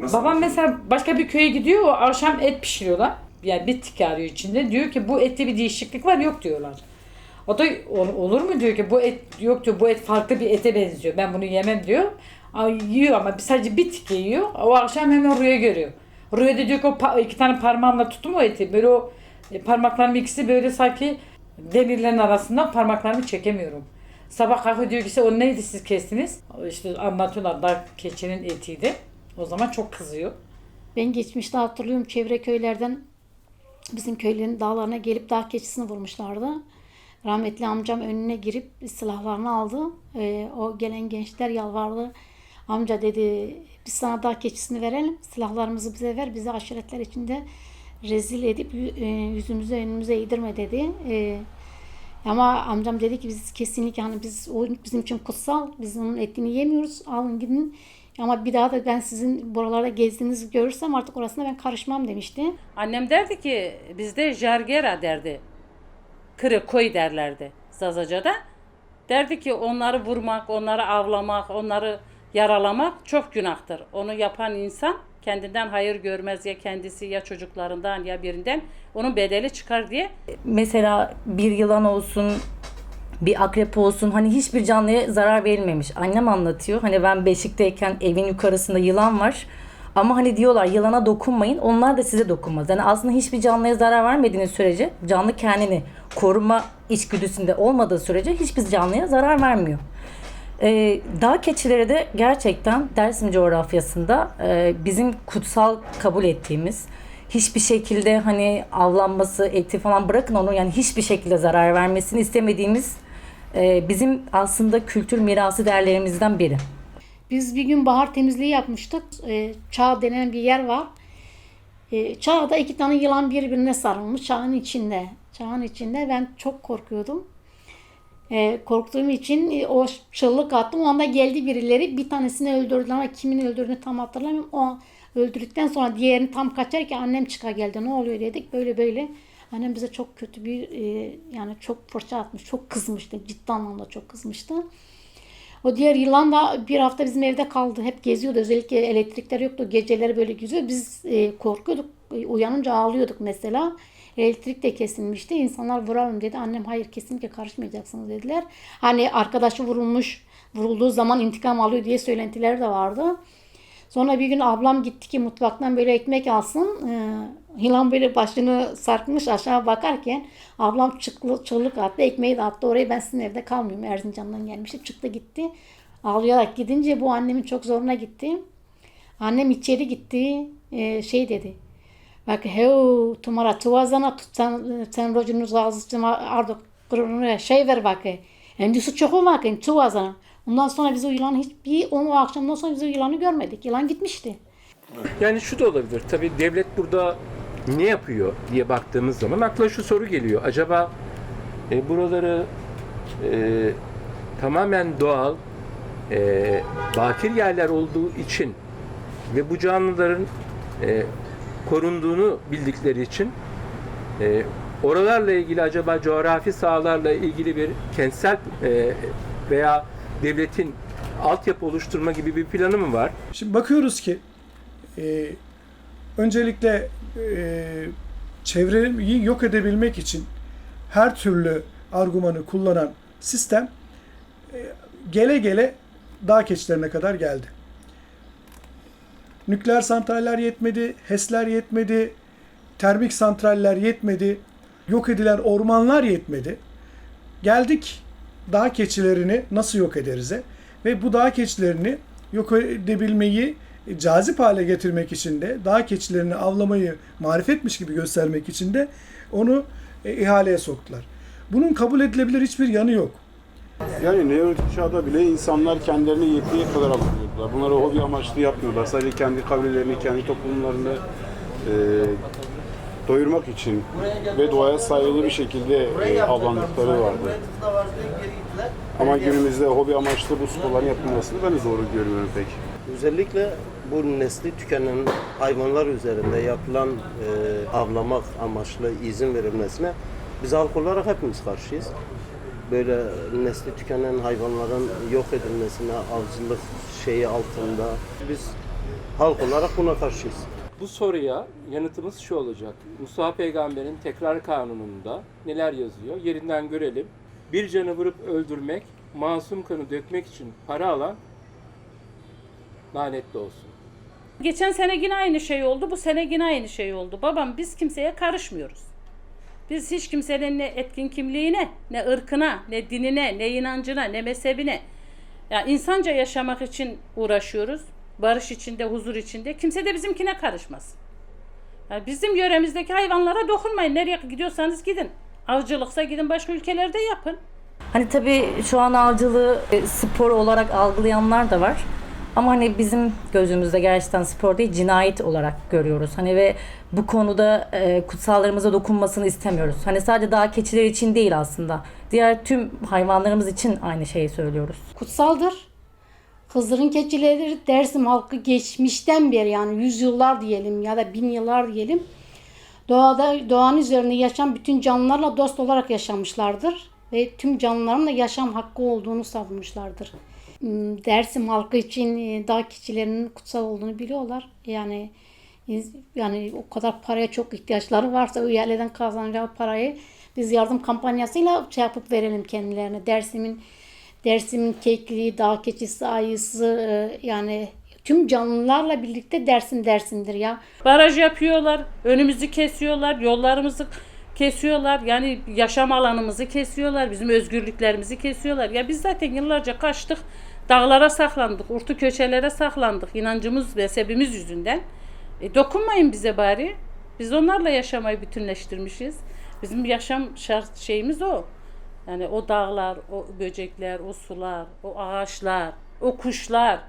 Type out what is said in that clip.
Nasıl? Babam mesela başka bir köye gidiyor, o akşam et pişiriyorlar. Yani bir tiki arıyor içinde. Diyor ki bu ette bir değişiklik var, yok diyorlar. O da "Ol- olur mu diyor ki bu et yok diyor, bu et farklı bir ete benziyor. Ben bunu yemem diyor. Ay, yiyor ama sadece bir tike yiyor. O akşam hemen rüya görüyor. Rüya da diyor ki o iki tane parmağımla tuttum o eti. Böyle o e, parmaklarım ikisi böyle sanki demirlerin arasından parmaklarımı çekemiyorum. Sabah kalkıyor diyor ki o neydi siz kestiniz? İşte anlatıyorlar da keçinin etiydi. O zaman çok kızıyor. Ben geçmişte hatırlıyorum çevre köylerden bizim köylerin dağlarına gelip dağ keçisini vurmuşlardı. Rahmetli amcam önüne girip silahlarını aldı. Ee, o gelen gençler yalvardı. Amca dedi biz sana dağ keçisini verelim. Silahlarımızı bize ver. Bizi aşiretler içinde rezil edip e, yüzümüze önümüze eğdirme dedi. Ee, ama amcam dedi ki biz kesinlikle hani biz o bizim için kutsal. Biz onun etini yemiyoruz. Alın gidin. Ama bir daha da ben sizin buralarda gezdiğinizi görürsem artık orasına ben karışmam demişti. Annem derdi ki bizde jargera derdi. Kırı koy derlerdi Zazaca'da. Derdi ki onları vurmak, onları avlamak, onları yaralamak çok günahtır. Onu yapan insan kendinden hayır görmez ya kendisi ya çocuklarından ya birinden onun bedeli çıkar diye mesela bir yılan olsun, bir akrep olsun hani hiçbir canlıya zarar verilmemiş. Annem anlatıyor. Hani ben beşikteyken evin yukarısında yılan var. Ama hani diyorlar yılana dokunmayın. Onlar da size dokunmaz. Yani aslında hiçbir canlıya zarar vermediğiniz sürece canlı kendini koruma içgüdüsünde olmadığı sürece hiçbir canlıya zarar vermiyor. Ee, dağ keçileri de gerçekten Dersim coğrafyasında e, bizim kutsal kabul ettiğimiz hiçbir şekilde hani avlanması, eti falan bırakın onu yani hiçbir şekilde zarar vermesini istemediğimiz e, bizim aslında kültür mirası değerlerimizden biri. Biz bir gün bahar temizliği yapmıştık. Ee, çağ denen bir yer var. Ee, çağda iki tane yılan birbirine sarılmış çağın içinde. Çağın içinde ben çok korkuyordum. Ee, korktuğum için e, o çığlık attım. O anda geldi birileri. Bir tanesini öldürdüler ama kimin öldürdüğünü tam hatırlamıyorum. O öldürdükten sonra diğerini tam kaçarken annem çıka geldi. Ne oluyor dedik. Böyle böyle. Annem bize çok kötü bir e, yani çok fırça atmış. Çok kızmıştı. Ciddi anlamda çok kızmıştı. O diğer yılan da bir hafta bizim evde kaldı. Hep geziyordu. Özellikle elektrikler yoktu. Geceleri böyle geziyor. Biz e, korkuyorduk. E, Uyanınca ağlıyorduk mesela. Elektrik de kesilmişti. İnsanlar vuralım dedi. Annem hayır kesinlikle karışmayacaksınız dediler. Hani arkadaşı vurulmuş, vurulduğu zaman intikam alıyor diye söylentiler de vardı. Sonra bir gün ablam gitti ki mutfaktan böyle ekmek alsın. Ee, yılan böyle başını sarkmış aşağı bakarken ablam çıklı, çığlık attı. Ekmeği de attı oraya. Ben sizin evde kalmıyorum. Erzincan'dan gelmiştim. Çıktı gitti. Ağlayarak gidince bu annemin çok zoruna gitti. Annem içeri gitti. Ee, şey dedi. Bak heu tumara tuvazana tutsan sen rojunuz ardı kırını şey ver bak. Endüsü çok olmak tuvazana. Ondan sonra biz o yılanı hiç bir o akşamdan sonra biz o yılanı görmedik. Yılan gitmişti. Yani şu da olabilir. Tabii devlet burada ne yapıyor diye baktığımız zaman akla şu soru geliyor. Acaba e, buraları e, tamamen doğal, e, bakir yerler olduğu için ve bu canlıların e, korunduğunu bildikleri için e, oralarla ilgili acaba coğrafi sahalarla ilgili bir kentsel e, veya devletin altyapı oluşturma gibi bir planı mı var? Şimdi bakıyoruz ki e, öncelikle e, çevreyi yok edebilmek için her türlü argümanı kullanan sistem e, gele gele dağ keçilerine kadar geldi. Nükleer santraller yetmedi, HES'ler yetmedi, termik santraller yetmedi, yok edilen ormanlar yetmedi. Geldik dağ keçilerini nasıl yok ederize ve bu dağ keçilerini yok edebilmeyi cazip hale getirmek için de dağ keçilerini avlamayı marifetmiş gibi göstermek için de onu e, ihaleye soktular. Bunun kabul edilebilir hiçbir yanı yok. Yani Neolitik çağda bile insanlar kendilerine yettiği kadar avlanıyorlar. Bunları hobi amaçlı yapmıyorlar. Sadece kendi kabilelerini, kendi toplumlarını e, doyurmak için ve doğaya saygılı bir şekilde e, avlandıkları vardı. Ama günümüzde hobi amaçlı bu sporların yapılmasını ben de doğru görmüyorum pek. Özellikle bu nesli tükenen hayvanlar üzerinde yapılan e, avlamak amaçlı izin verilmesine biz halk olarak hepimiz karşıyız. Böyle nesli tükenen hayvanların yok edilmesine, avcılık şeyi altında biz halk olarak buna karşıyız. Bu soruya yanıtımız şu olacak. Musa Peygamber'in tekrar kanununda neler yazıyor? Yerinden görelim. Bir canı vurup öldürmek, masum kanı dökmek için para alan lanetli olsun. Geçen sene yine aynı şey oldu, bu sene yine aynı şey oldu. Babam biz kimseye karışmıyoruz. Biz hiç kimsenin ne etkin kimliğine, ne ırkına, ne dinine, ne inancına, ne mezhebine. Ya insanca yaşamak için uğraşıyoruz. Barış içinde, huzur içinde. Kimse de bizimkine karışmasın. Ya bizim yöremizdeki hayvanlara dokunmayın. Nereye gidiyorsanız gidin. Avcılıksa gidin başka ülkelerde yapın. Hani tabii şu an avcılığı e, spor olarak algılayanlar da var. Ama hani bizim gözümüzde gerçekten spor değil cinayet olarak görüyoruz. Hani ve bu konuda e, kutsallarımıza dokunmasını istemiyoruz. Hani sadece dağ keçiler için değil aslında. Diğer tüm hayvanlarımız için aynı şeyi söylüyoruz. kutsaldır. Hızır'ın keçileri Dersim halkı geçmişten beri yani yüzyıllar diyelim ya da bin yıllar diyelim doğada doğanın üzerinde yaşayan bütün canlılarla dost olarak yaşamışlardır ve tüm canlıların da yaşam hakkı olduğunu savunmuşlardır. Hmm, Dersim halkı için e, dağ keçilerinin kutsal olduğunu biliyorlar. Yani iz- yani o kadar paraya çok ihtiyaçları varsa o yerlerden kazanacağı parayı biz yardım kampanyasıyla şey yapıp verelim kendilerine. Dersim'in Dersim'in kekliği, dağ keçisi, ayısı e, yani tüm canlılarla birlikte Dersim Dersim'dir ya. Baraj yapıyorlar, önümüzü kesiyorlar, yollarımızı kesiyorlar. Yani yaşam alanımızı kesiyorlar, bizim özgürlüklerimizi kesiyorlar. Ya biz zaten yıllarca kaçtık, dağlara saklandık, urtu köşelere saklandık inancımız, mezhebimiz yüzünden. E, dokunmayın bize bari. Biz onlarla yaşamayı bütünleştirmişiz. Bizim yaşam şart şeyimiz o. Yani o dağlar, o böcekler, o sular, o ağaçlar, o kuşlar.